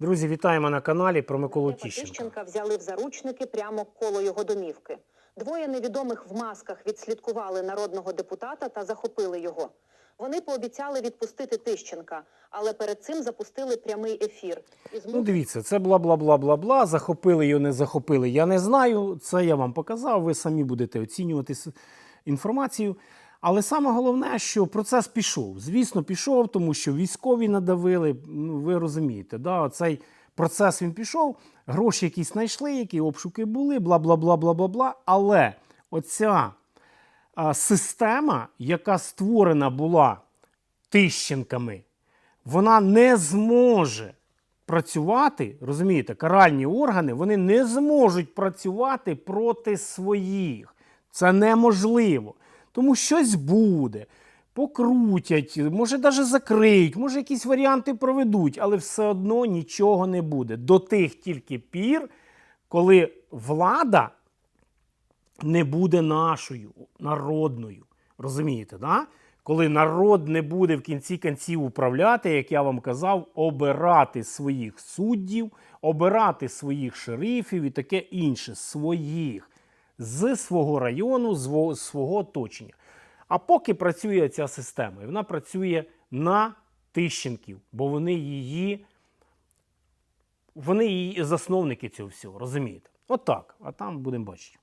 Друзі, вітаємо на каналі про Миколу Тіщенка. Тищенка взяли в заручники прямо коло його домівки. Двоє невідомих в масках відслідкували народного депутата та захопили його. Вони пообіцяли відпустити Тищенка, але перед цим запустили прямий ефір. І Ну, дивіться, це бла бла бла бла бла. Захопили його, не захопили. Я не знаю. Це я вам показав. Ви самі будете оцінювати інформацію. Але саме головне, що процес пішов. Звісно, пішов, тому що військові надавили. Ну, ви розумієте, да, цей процес він пішов. Гроші якісь знайшли, які обшуки були, бла бла бла бла бла бла. Але оця а, система, яка створена була тищенками, вона не зможе працювати, розумієте, каральні органи вони не зможуть працювати проти своїх. Це неможливо. Тому щось буде, покрутять, може навіть закриють, може якісь варіанти проведуть, але все одно нічого не буде. До тих тільки пір, коли влада не буде нашою, народною. Розумієте, да? коли народ не буде в кінці кінців управляти, як я вам казав, обирати своїх суддів, обирати своїх шерифів і таке інше, своїх з свого району, з свого оточення. А поки працює ця система, і вона працює на Тищенків, бо вони її, вони її засновники цього всього, розумієте? Отак. а там будемо бачити.